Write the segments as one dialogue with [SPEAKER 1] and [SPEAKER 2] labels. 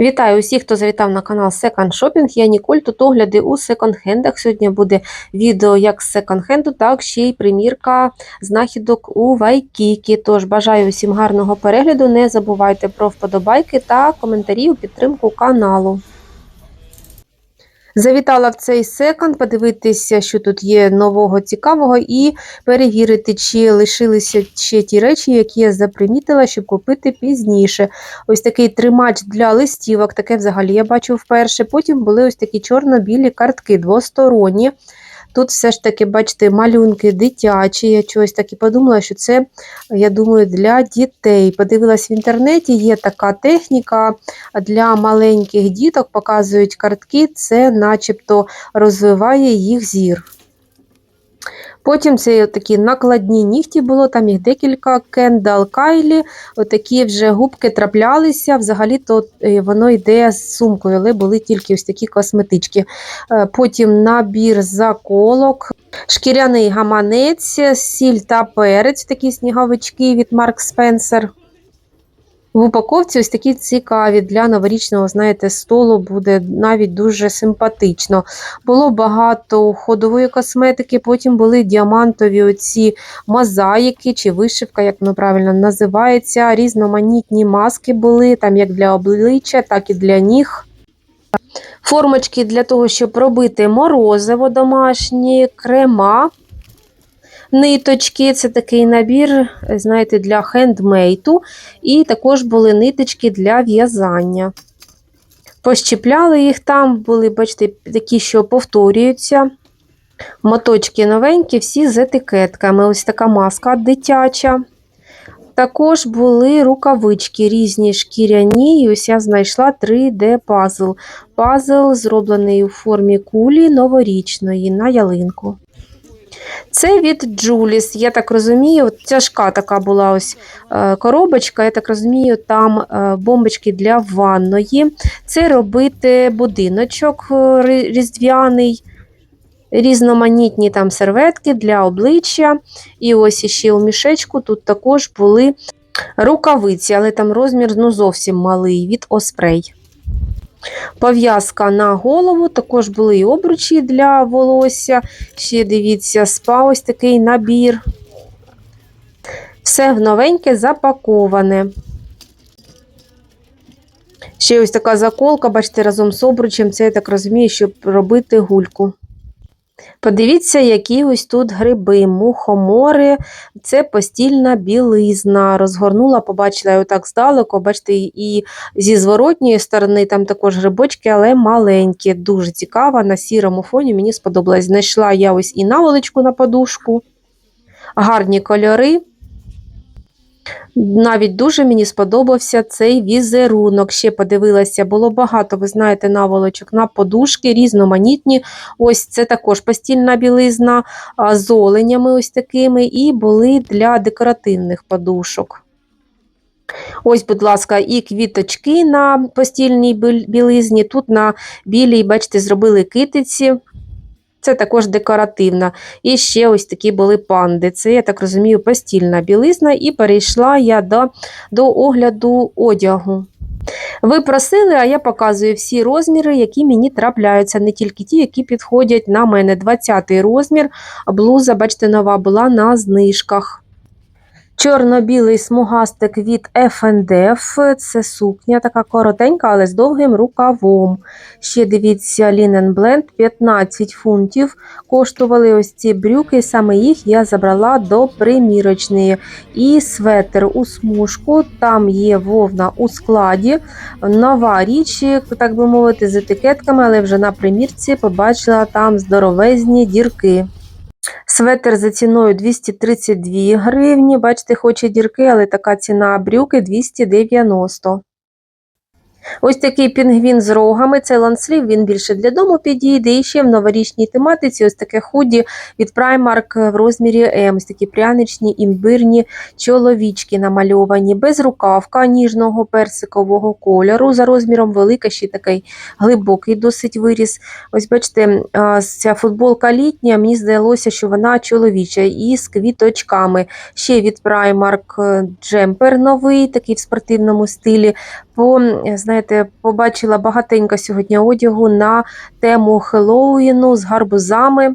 [SPEAKER 1] Вітаю усіх, хто завітав на канал Second Shopping. Я Ніколь. Тут огляди у секонд-хендах. Сьогодні буде відео як з секонд-хенду, так ще й примірка знахідок у Вайкікі. Тож бажаю усім гарного перегляду. Не забувайте про вподобайки та коментарі у підтримку каналу. Завітала в цей секонд, подивитися, що тут є нового цікавого, і перевірити, чи лишилися ще ті речі, які я запримітила, щоб купити пізніше. Ось такий тримач для листівок, таке взагалі я бачу вперше. Потім були ось такі чорно-білі картки двосторонні. Тут все ж таки, бачите, малюнки дитячі. Я чогось так і подумала, що це, я думаю, для дітей. Подивилась в інтернеті, є така техніка для маленьких діток, показують картки, це начебто розвиває їх зір. Потім це такі накладні нігті було, там їх декілька, Кендал Кайлі, отакі вже губки траплялися. Взагалі-то е, воно йде з сумкою, але були тільки ось такі косметички. Е, Потім набір заколок, шкіряний гаманець, сіль та перець, такі сніговички від Марк Спенсер. В упаковці ось такі цікаві для новорічного, знаєте, столу буде навіть дуже симпатично. Було багато ходової косметики, потім були діамантові оці мозаїки чи вишивка, як воно правильно називається. Різноманітні маски були, там як для обличчя, так і для ніг. Формочки для того, щоб робити морозиво домашні, крема. Ниточки, це такий набір, знаєте, для хендмейту. І також були ниточки для в'язання. Пощіпляли їх там, були, бачите, такі, що повторюються. Моточки новенькі, всі з етикетками. Ось така маска дитяча. Також були рукавички різні шкіряні, і ось я знайшла 3D-пазл. Пазл зроблений у формі кулі новорічної на ялинку. Це від Джуліс, я так розумію, тяжка така була ось е, коробочка, я так розумію, там е, бомбочки для ванної. Це робити будиночок е, різдвяний, різноманітні там серветки для обличчя. І ось іще у мішечку тут також були рукавиці, але там розмір ну, зовсім малий від Оспрей. Пов'язка на голову, також були і обручі для волосся. Ще дивіться, спа ось такий набір. Все в новеньке запаковане. Ще ось така заколка, бачите, разом з обручем, це я так розумію, щоб робити гульку. Подивіться, які ось тут гриби, мухомори, це постільна білизна. Розгорнула, побачила я отак здалеку, бачите, і зі зворотньої сторони там також грибочки, але маленькі. Дуже цікава. На сірому фоні мені сподобалось. Знайшла я ось і наволочку на подушку. Гарні кольори. Навіть дуже мені сподобався цей візерунок. Ще подивилася, було багато, ви знаєте, наволочок на подушки, різноманітні. Ось це також постільна білизна з оленями ось такими, і були для декоративних подушок. Ось, будь ласка, і квіточки на постільній білизні. Тут на білій, бачите, зробили китиці. Це також декоративна. І ще ось такі були панди. Це, я так розумію, постільна білизна. І перейшла я до, до огляду одягу. Ви просили, а я показую всі розміри, які мені трапляються, не тільки ті, які підходять на мене. 20-й розмір. Блуза, бачите, нова була на знижках. Чорно-білий смугастик від F&F. Це сукня така коротенька, але з довгим рукавом. Ще дивіться, Linen Blend 15 фунтів. Коштували ось ці брюки, саме їх я забрала до примірочної. І светр у смужку, там є вовна у складі. Нова річ, так би мовити, з етикетками, але вже на примірці побачила там здоровезні дірки. Светр за ціною 232 гривні. Бачите, хоче дірки, але така ціна брюки 290. Ось такий пінгвін з рогами. Це ланслів, він більше для дому підійде. І ще в новорічній тематиці ось таке худі від Primark в розмірі М. Ось такі пряничні імбирні чоловічки намальовані. Без рукавка ніжного персикового кольору. За розміром велика, ще такий глибокий досить виріс. Ось бачите, ця футболка літня, мені здалося, що вона чоловіча і з квіточками. Ще від Primark е, джемпер новий, такий в спортивному стилі. По, е, знаєте, побачила багатенько сьогодні одягу на тему Хеллоуіну з гарбузами.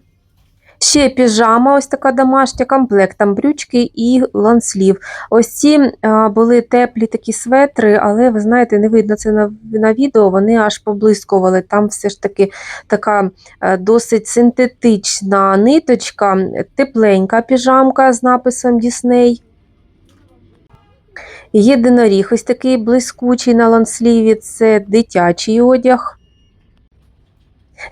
[SPEAKER 1] Ще піжама, ось така домашня, комплект, там брючки і ланслів. Ось ці а, були теплі такі светри, але ви знаєте, не видно це на, на відео, вони аж поблискували. Там все ж таки така е, досить синтетична ниточка, тепленька піжамка з написом Дісней. Єдиноріг ось такий блискучий на лансліві, це дитячий одяг.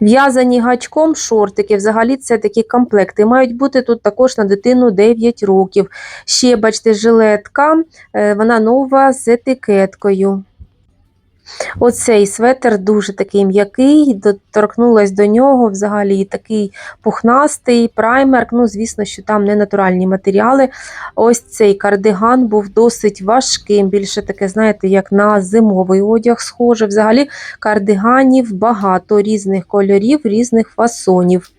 [SPEAKER 1] В'язані гачком шортики, взагалі це такі комплекти. Мають бути тут також на дитину 9 років. Ще, бачите, жилетка, е, вона нова з етикеткою. Оцей светр дуже такий м'який, доторкнулась до нього взагалі такий пухнастий праймер. Ну, звісно, що там не натуральні матеріали. Ось цей кардиган був досить важким, більше таке, знаєте, як на зимовий одяг схоже. Взагалі кардиганів багато різних кольорів, різних фасонів.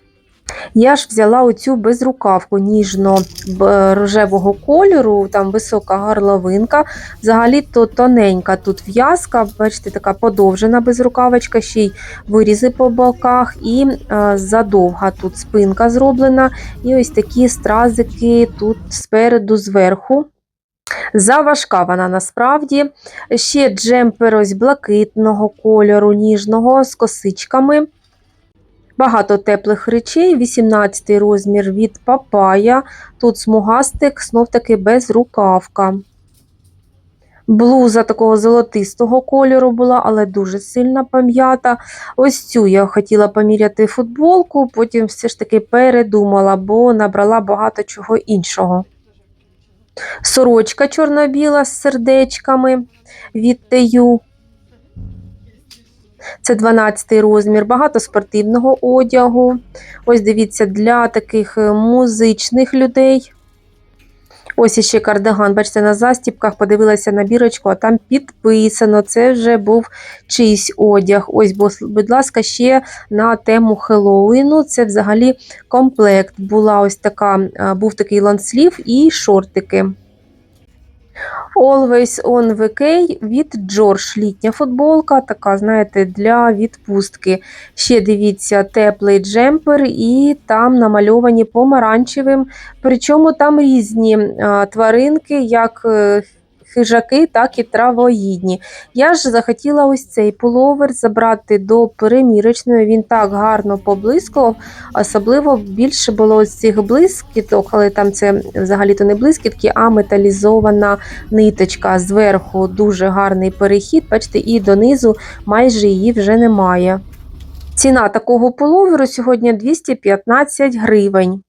[SPEAKER 1] Я ж взяла оцю безрукавку ніжно-рожевого кольору, там висока горловинка, взагалі-то тоненька тут в'язка, бачите, така подовжена безрукавочка, ще й вирізи по боках, і е, задовга тут спинка зроблена, і ось такі стразики тут спереду, зверху. Заважка вона насправді. Ще джемпер ось блакитного кольору, ніжного з косичками. Багато теплих речей, 18 розмір від папая. Тут смугастик, знов таки без рукавка. Блуза такого золотистого кольору була, але дуже сильна пам'ята. Ось цю я хотіла поміряти футболку, потім все ж таки передумала, бо набрала багато чого іншого. Сорочка чорно-біла з сердечками від Тею. Це 12 розмір, багато спортивного одягу. Ось дивіться, для таких е, музичних людей. Ось іще кардиган, бачите, на застіпках подивилася на бірочку, а там підписано. Це вже був чийсь одяг. Ось, будь ласка, ще на тему Хеллоуіну. Це взагалі комплект. Була ось така, був такий ланслів і шортики. Always on VK від Джордж. Літня футболка, така, знаєте, для відпустки. Ще дивіться, теплий джемпер, і там намальовані помаранчевим. Причому там різні тваринки, як е, хижаки, так і травоїдні. Я ж захотіла ось цей пуловер забрати до перемірочної. Він так гарно поблискував, особливо більше було ось цих блискіток, але там це взагалі-то не блискітки, а металізована ниточка. Зверху дуже гарний перехід, бачите, і донизу майже її вже немає. Ціна такого пуловеру сьогодні 215 гривень.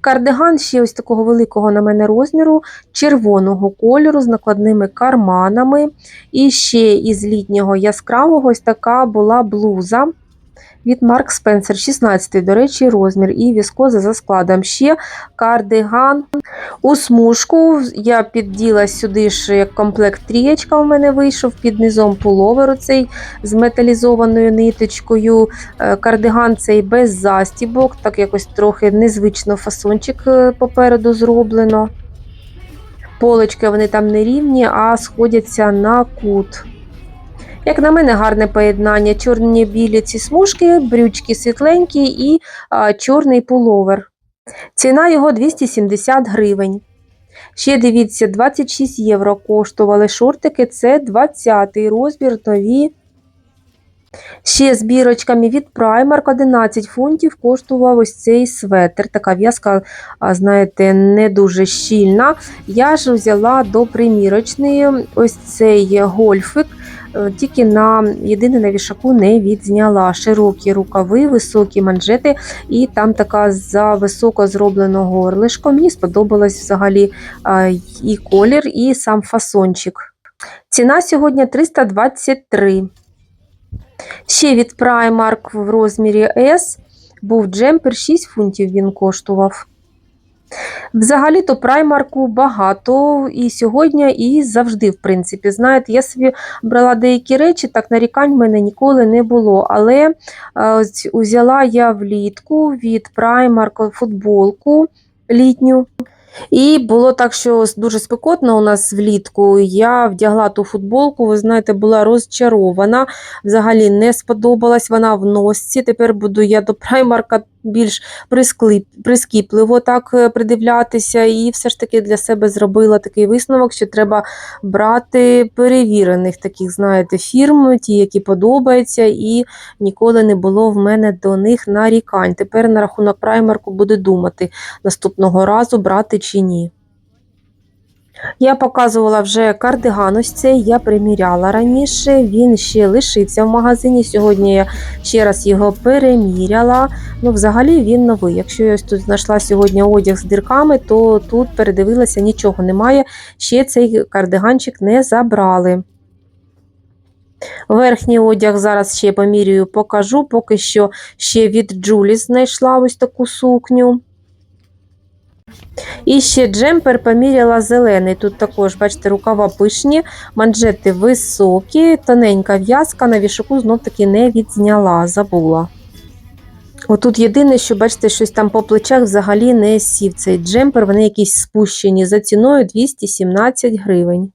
[SPEAKER 1] Кардиган ще ось такого великого на мене розміру, червоного кольору з накладними карманами. І ще із літнього яскравого ось така була блуза від Mark Spencer, 16 до речі, розмір і віскоза за складом. Ще кардиган у смужку. Я підділа сюди ж як комплект трієчка у мене вийшов, під низом пуловер цей з металізованою ниточкою. Е, кардиган цей без застібок, так якось трохи незвично фасончик е, попереду зроблено. Полочки вони там не рівні, а сходяться на кут. Як на мене, гарне поєднання. Чорні білі ці смужки, брючки світленькі і а, чорний пуловер. Ціна його 270 гривень. Ще дивіться, 26 євро коштували шортики, це 20 розмір нові. Ще з бірочками від Primark 11 фунтів коштував ось цей светр. Така в'язка, знаєте, не дуже щільна. Я ж взяла до примірочної ось цей гольфик. Е, тільки на єдине на вішаку не відзняла широкі рукави, високі манжети, і там така за високо зроблено горлишко. Мені сподобалось взагалі і колір, і сам фасончик. Ціна сьогодні 323. Ще від Primark в розмірі S був джемпер 6 фунтів він коштував. Взагалі-то праймарку багато і сьогодні, і завжди, в принципі. Знаєте, я собі брала деякі речі, так нарікань в мене ніколи не було. Але ось узяла я влітку від праймарку футболку літню. І було так, що дуже спекотно у нас влітку. Я вдягла ту футболку, ви знаєте, була розчарована. Взагалі не сподобалась вона в носці. Тепер буду я до праймарка більш прискіпливо так е, придивлятися. І все ж таки для себе зробила такий висновок, що треба брати перевірених таких, знаєте, фірм, ті, які подобаються, і ніколи не було в мене до них нарікань. Тепер на рахунок праймарку буду думати наступного разу брати чи ні. Я показувала вже кардиган ось цей, я приміряла раніше, він ще лишився в магазині. Сьогодні я ще раз його переміряла. Ну, взагалі він новий. Якщо я тут знайшла сьогодні одяг з дірками, то тут передивилася, нічого немає. Ще цей кардиганчик не забрали. Верхній одяг зараз ще помірюю, покажу. Поки що ще від Джуліс знайшла ось таку сукню. І ще джемпер поміряла зелений. Тут також, бачите, рукава пишні, манжети високі, тоненька в'язка, на вішаку знов таки не відзняла, забула. Отут єдине, що бачите, щось там по плечах взагалі не сів цей джемпер, вони якісь спущені за ціною 217 гривень.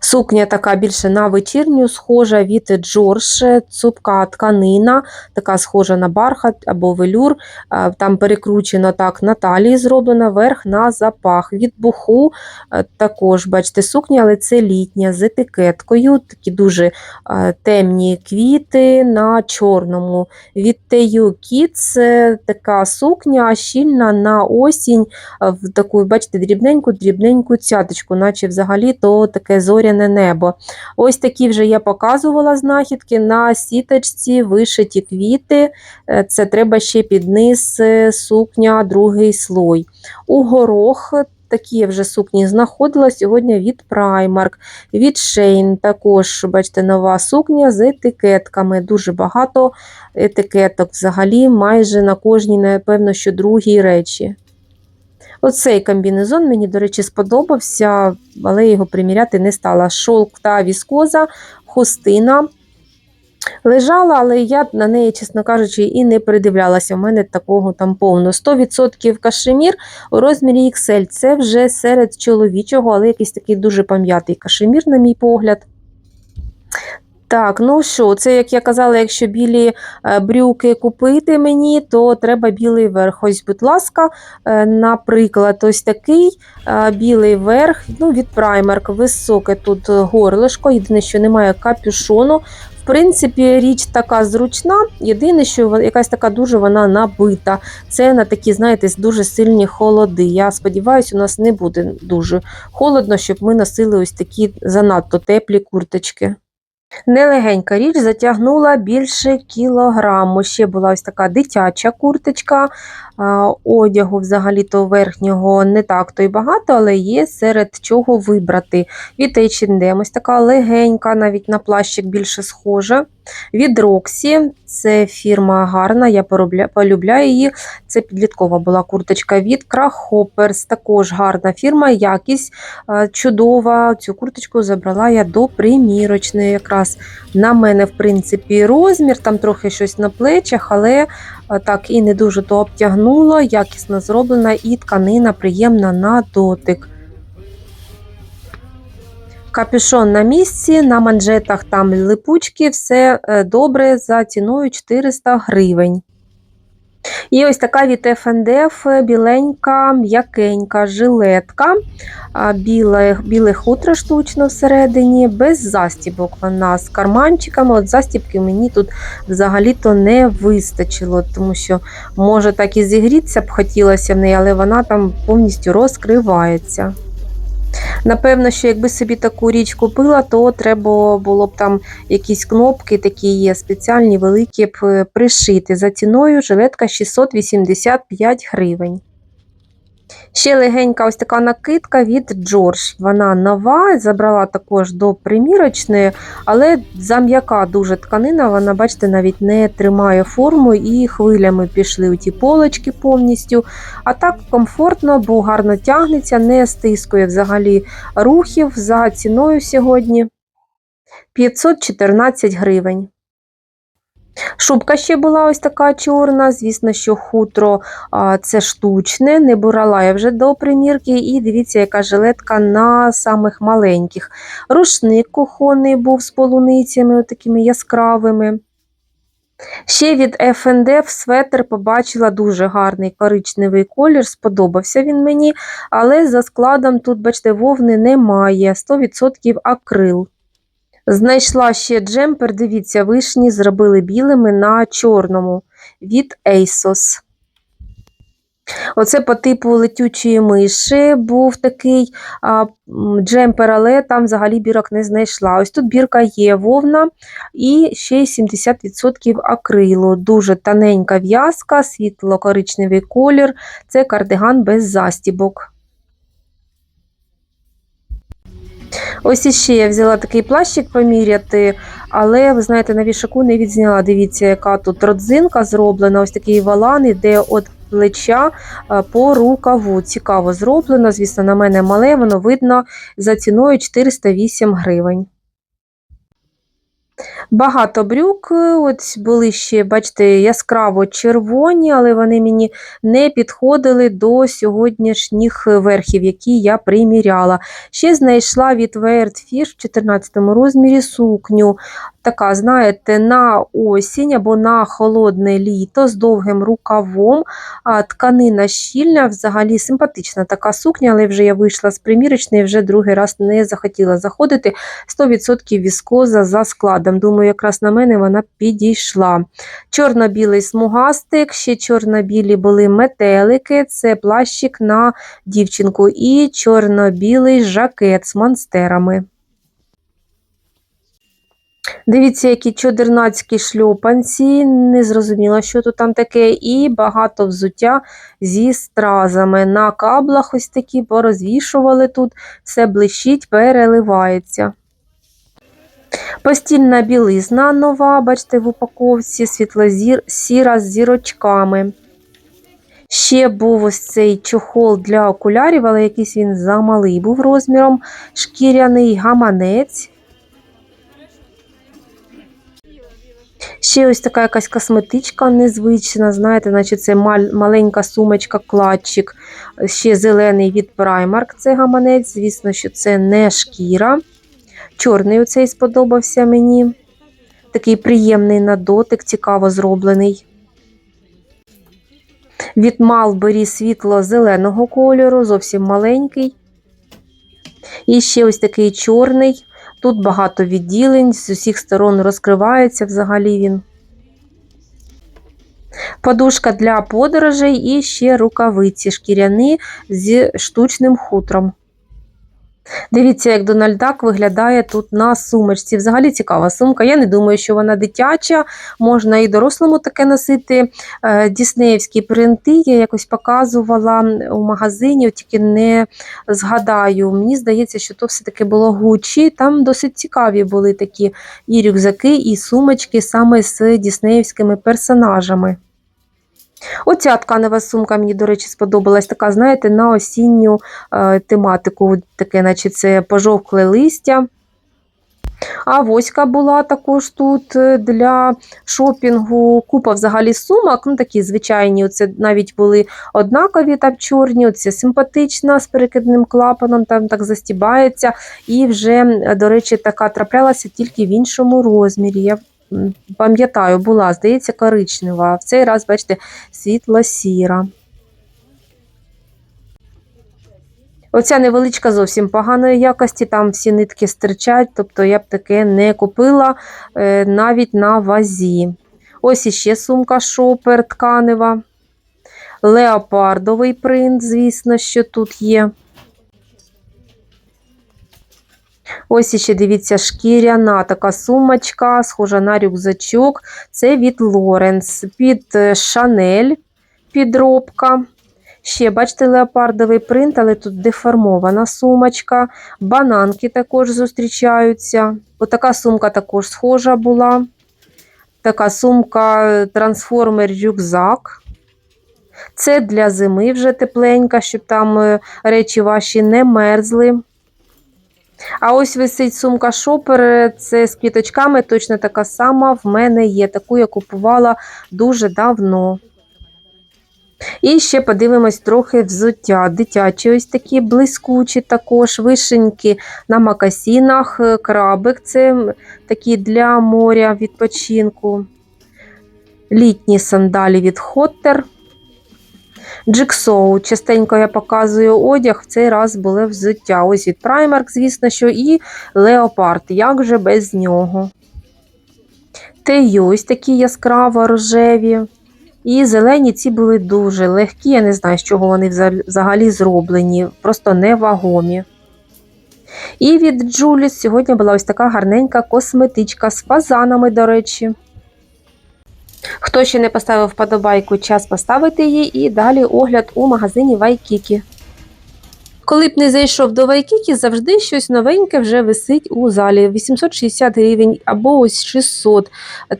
[SPEAKER 1] Сукня така більше на вечірню, схожа від Джордж, цупка тканина, така схожа на бархат або велюр. Там перекручено так на талії зроблена, верх на запах. Від буху е, також, бачите, сукня, але це літня з етикеткою, такі дуже е, темні квіти на чорному. Від Тею е, така сукня щільна на осінь, е, в таку, бачите, дрібненьку-дрібненьку цяточку, наче взагалі то таке зоряне небо. Ось такі вже я показувала знахідки на сіточці, вишиті квіти. Е, Це треба ще під низ е, сукня, другий слой. У горох такі я вже сукні знаходила сьогодні від Primark, від Shein також, бачите, нова сукня з етикетками. Дуже багато етикеток взагалі, майже на кожній, напевно, що другій речі. Оцей комбінезон мені, до речі, сподобався, але його приміряти не стала. Шовк та віскоза, хустина. Лежала, але я на неї, чесно кажучи, і не придивлялася. У мене такого там повно. 100% кашемір у розмірі XL. Це вже серед чоловічого, але якийсь такий дуже пам'ятий кашемір, на мій погляд. Так, ну що, це, як я казала, якщо білі е, брюки купити мені, то треба білий верх. Ось, будь ласка, е, наприклад, ось такий е, білий верх ну, від Primark, високе тут горлишко, єдине, що немає капюшону. В принципі, річ така зручна, єдине, що якась така дуже вона набита. Це на такі, знаєте, дуже сильні холоди. Я сподіваюся, у нас не буде дуже холодно, щоб ми носили ось такі занадто теплі курточки. Нелегенька річ затягнула більше кілограму. Ще була ось така дитяча курточка. Одягу взагалі-то верхнього не так то й багато, але є серед чого вибрати. Від H&M ось така легенька, навіть на плащик більше схожа. Від Roxy, це фірма гарна, я полюбляю її. Це підліткова була курточка від Крахоперс, також гарна фірма, якість чудова. Цю курточку забрала я до примірочної. Якраз на мене, в принципі, розмір, там трохи щось на плечах, але так і не дуже то обтягнуло, якісно зроблена і тканина приємна на дотик. Капюшон на місці, на манжетах там липучки, все е, добре за ціною 400 гривень. І ось така від FNDF біленька, м'якенька жилетка, біле, біле хутро штучно всередині, без застібок вона з карманчиками. От застібки мені тут взагалі-то не вистачило, тому що, може, так і зігрітися б хотілося в неї, але вона там повністю розкривається. Напевно, що якби собі таку річ купила, то треба було б там якісь кнопки такі є спеціальні, великі б е, пришити. За ціною жилетка 685 гривень. Ще легенька ось така накидка від Джордж. Вона нова, забрала також до примірочної, але зам'яка дуже тканина, вона, бачите, навіть не тримає форму і хвилями пішли у ті полочки повністю. А так комфортно, бо гарно тягнеться, не стискує взагалі рухів за ціною сьогодні 514 гривень. Шубка ще була ось така чорна. Звісно, що хутро а, це штучне, не брала я вже до примірки. І дивіться, яка жилетка на самих маленьких. Рушник кухонний був з полуницями, такими яскравими. Ще від F&F светр побачила дуже гарний коричневий колір, сподобався він мені, але за складом тут, бачите, вовни немає, 100% акрил. Знайшла ще джемпер, дивіться, вишні зробили білими на чорному від ASOS. Оце по типу летючої миші був такий а, джемпер, але там взагалі бірок не знайшла. Ось тут бірка є вовна і ще 70% акрилу. Дуже тоненька в'язка, світло-коричневий колір. Це кардиган без застібок. Ось іще я взяла такий плащик поміряти, але ви знаєте, на вішаку не відзняла. Дивіться, яка тут родзинка зроблена. Ось такий валан іде від плеча е, по рукаву. Цікаво зроблено. Звісно, на мене мале, воно видно за ціною 408 гривень. Багато брюк, е, от були ще, бачите, яскраво червоні, але вони мені не підходили до сьогоднішніх верхів, які я приміряла. Ще знайшла від Weird Fish в 14 розмірі сукню. Така, знаєте, на осінь або на холодне літо з довгим рукавом. А, тканина щільна, взагалі симпатична така сукня, але вже я вийшла з примірочної, вже другий раз не захотіла заходити. 100% віскоза за складом. Думаю, якраз на мене вона підійшла. Чорно-білий смугастик, ще чорно-білі були метелики, це плащик на дівчинку, і чорно-білий жакет з монстерами. Дивіться, які чодернацькі шльопанці, не зрозуміла, що тут там таке, і багато взуття зі стразами. На каблах ось такі порозвішували тут, все блищить, переливається. Постільна білизна нова, бачите, в упаковці, світло-сіра з зірочками. Ще був ось цей чохол для окулярів, але якийсь він замалий був розміром. Шкіряний гаманець. Ще ось така якась косметичка незвична, знаєте, наче це маленька сумочка-кладчик. Ще зелений від Primark, це гаманець. Звісно, що це не шкіра. Чорний оцей сподобався мені. Такий приємний на дотик, цікаво зроблений. Від Малбері світло зеленого кольору, зовсім маленький. І ще ось такий чорний. Тут багато відділень, з усіх сторон розкривається взагалі він. Подушка для подорожей і ще рукавиці шкіряні з штучним хутром. Дивіться, як Дональд Дак виглядає тут на сумочці. Взагалі цікава сумка. Я не думаю, що вона дитяча, можна і дорослому таке носити. Е, Діснеївські принти я якось показувала у магазині, тільки не згадаю. Мені здається, що то все-таки було Гучі. Там досить цікаві були такі і рюкзаки, і сумочки саме з діснеївськими персонажами. Оця тканева сумка мені, до речі, сподобалась. Така, знаєте, на осінню е, тематику, таке, наче це пожовкле листя. А воська була також тут е, для шопінгу. Купа взагалі сумок, ну такі звичайні, оце навіть були однакові там чорні, оце симпатична з перекидним клапаном, там так застібається. І вже, до речі, така траплялася тільки в іншому розмірі. Я пам'ятаю, була, здається, коричнева, а в цей раз, бачите, світло-сіра. Оця невеличка зовсім поганої якості, там всі нитки стирчать, тобто я б таке не купила е, навіть на вазі. Ось іще сумка шопер тканева. Леопардовий принт, звісно, що тут є. Ось іще дивіться, шкіряна така сумочка, схожа на рюкзачок. Це від Лоренс, під Шанель підробка. Ще, бачите, леопардовий принт, але тут деформована сумочка. Бананки також зустрічаються. Отака сумка також схожа була. Така сумка трансформер-рюкзак. Це для зими вже тепленька, щоб там е, речі ваші не мерзли. А ось висить сумка шопер, це з квіточками, точно така сама в мене є. Таку я купувала дуже давно. І ще подивимось трохи взуття. Дитячі ось такі блискучі, також вишеньки на макасінах, е, крабик це такі для моря відпочинку. Літні сандалі від Хоттер. Джиксоу. Частенько я показую одяг, в цей раз були взуття. Ось від Primark, звісно, що, і Leopard. Як же без нього? Те ось такі яскраво рожеві. І зелені ці були дуже легкі. Я не знаю, з чого вони взагалі зроблені, просто невагомі. І від Julius сьогодні була ось така гарненька косметичка з фазанами, до речі. Хто ще не поставив вподобайку, час поставити її і далі огляд у магазині Вайкікі. Коли б не зайшов до Вайкікі, завжди щось новеньке вже висить у залі. 860 гривень або ось 600.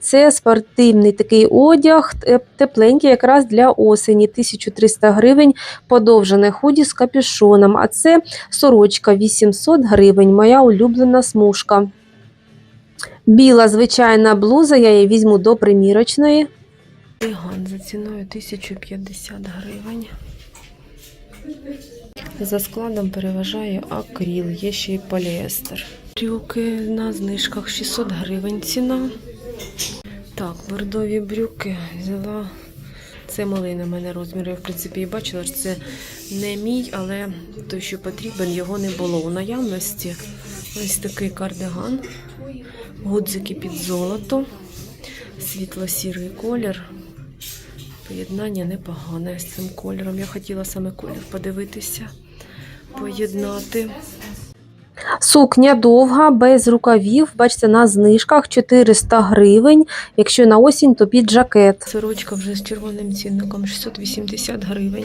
[SPEAKER 1] Це спортивний такий одяг, тепленький якраз для осені. 1300 гривень подовжене худі з капюшоном. А це сорочка 800 гривень, моя улюблена смужка. Біла звичайна блуза, я її візьму до примірочної. Ган за ціною 1050 гривень. За складом переважає акріл, є ще й поліестер. Брюки на знижках 600 гривень ціна. Так, бордові брюки взяла. Це малий на мене розмір. Я, в принципі, і бачила, що це не мій, але той, що потрібен, його не було у наявності. Ось такий кардиган. Гудзики під золото, світло-сірий колір. Поєднання непогане з цим кольором. Я хотіла саме колір подивитися, поєднати. Сукня довга, без рукавів. Бачите, на знижках 400 гривень. Якщо на осінь, то під жакет. Сорочка вже з червоним цінником 680 гривень.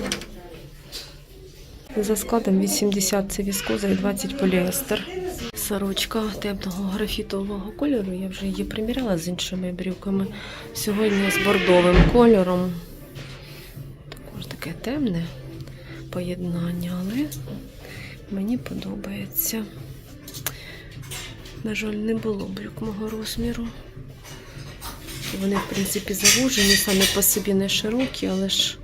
[SPEAKER 1] За складом 80 це віскоза і 20 поліестер. Сорочка темного графітового кольору. Я вже її приміряла з іншими брюками. Сьогодні з бордовим кольором. Таке темне поєднання, але мені подобається. На жаль, не було брюк мого розміру. Вони, в принципі, завужені, самі по собі не широкі, але ж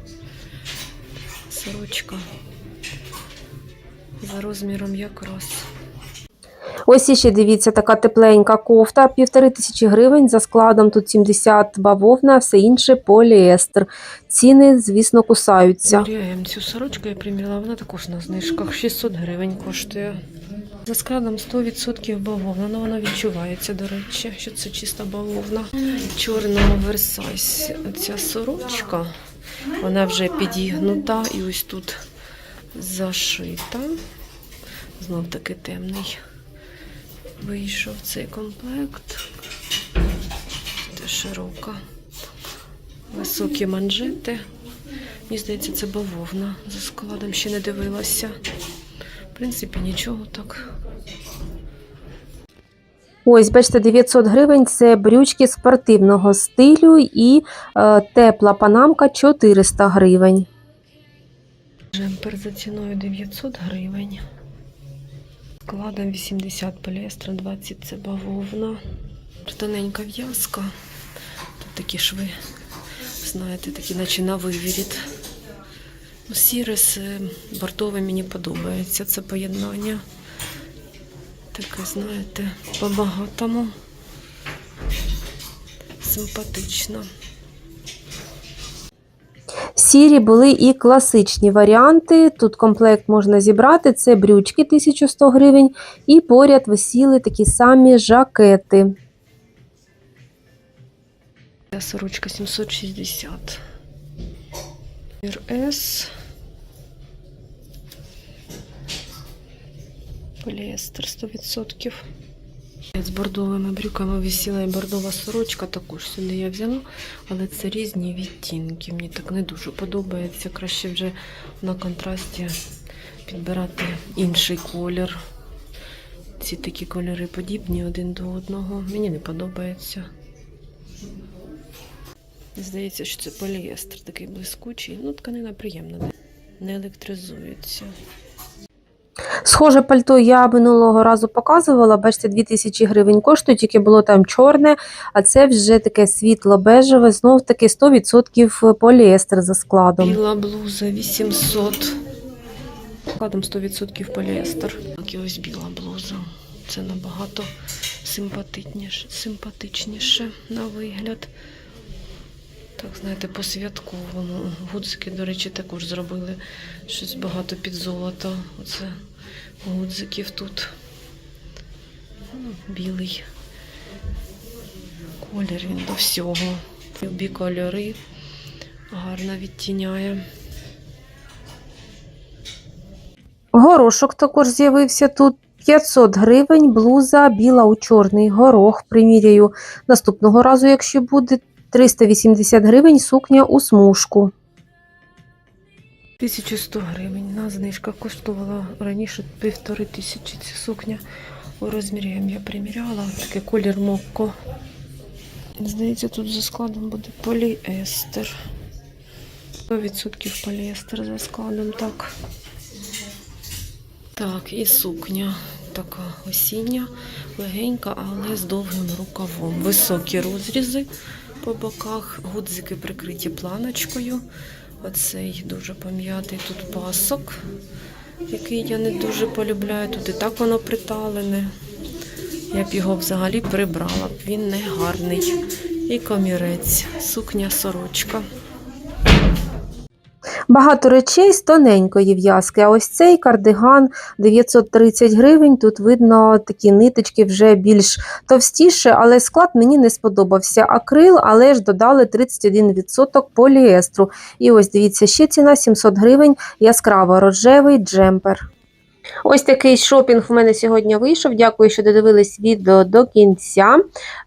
[SPEAKER 1] сорочка за розміром якраз. Ось іще дивіться, така тепленька кофта, півтори тисячі гривень за складом тут 70 бавовна, все інше поліестер. Ціни, звісно, кусаються. Міряємо цю сорочку, я приміряла, вона також на знижках 600 гривень коштує. За складом 100% бавовна, але вона відчувається, до речі, що це чиста бавовна. Чорного версайз. Ця сорочка, вона вже підігнута і ось тут зашита. Знов таки темний. Вийшов цей комплект. Це широка. Високі манжети. Мені здається, це бавовна. За складом ще не дивилася. В принципі, нічого так. Ось, бачите, 900 гривень це брючки спортивного стилю і е, тепла панамка 400 гривень. Джемпер за ціною 900 гривень. Складом 80 поліестра, 20 це бавовна. Тоненька в'язка. Тут такі шви, знаєте, такі наче на виворіт. Ну, Сіре з бортовим мені подобається це поєднання. Таке, знаєте, по-багатому. Симпатично. Сірі були і класичні варіанти. Тут комплект можна зібрати. Це брючки 1100 гривень, і поряд висіли такі самі жакети. Сорочка 760. РС. Поліестер 100%. З бордовими брюками висіла і бордова сорочка, також сюди я взяла, але це різні відтінки. Мені так не дуже подобається. Краще вже на контрасті підбирати інший колір. Ці такі кольори подібні один до одного. Мені не подобається. Здається, що це поліестер такий блискучий. Ну, тканина приємна, не електризується. Схоже пальто я минулого разу показувала. Бачите, 2000 гривень коштує, тільки було там чорне, а це вже таке світло-бежеве, знов таки 100% поліестер за складом.
[SPEAKER 2] Біла блуза 800. Складом 100% поліестер. Так ось біла блуза. Це набагато симпатичніше, симпатичніше на вигляд. Так, знаєте, по святковому. Гудзики, до речі, також зробили щось багато під золото. Оце гудзиків тут. Ну, Білий колір він до всього. Любі кольори гарно відтіняє.
[SPEAKER 1] Горошок також з'явився тут. 500 гривень, блуза біла у чорний горох. Приміряю наступного разу, якщо буде. 380 гривень сукня у смужку.
[SPEAKER 2] 1100 гривень. На знижках коштувала раніше півтори тисячі ця сукня. У розмірі я приміряла. Такий колір мокко. Здається, тут за складом буде поліестер. 100% поліестер за складом, так. Так, і сукня така осіння, легенька, але з довгим рукавом. Високі розрізи по боках, гудзики прикриті планочкою. Оцей дуже пам'ятий тут пасок, який я не дуже полюбляю. Тут і так воно приталене. Я б його взагалі прибрала, він не гарний. І комірець, сукня сорочка.
[SPEAKER 1] Багато речей з тоненької в'язки. А ось цей кардиган 930 гривень. Тут видно такі ниточки вже більш товстіше, але склад мені не сподобався. Акрил, але ж додали 31% поліестру. І ось дивіться, ще ціна 700 гривень, яскраво рожевий джемпер. Ось такий шопінг в мене сьогодні вийшов. Дякую, що додивились відео до кінця.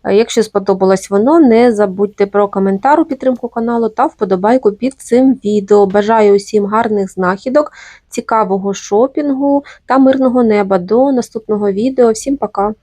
[SPEAKER 1] Е, Якщо сподобалось воно, не забудьте про коментар у підтримку каналу та вподобайку під цим відео. Бажаю усім гарних знахідок, цікавого шопінгу та мирного неба. До наступного відео. Всім пока!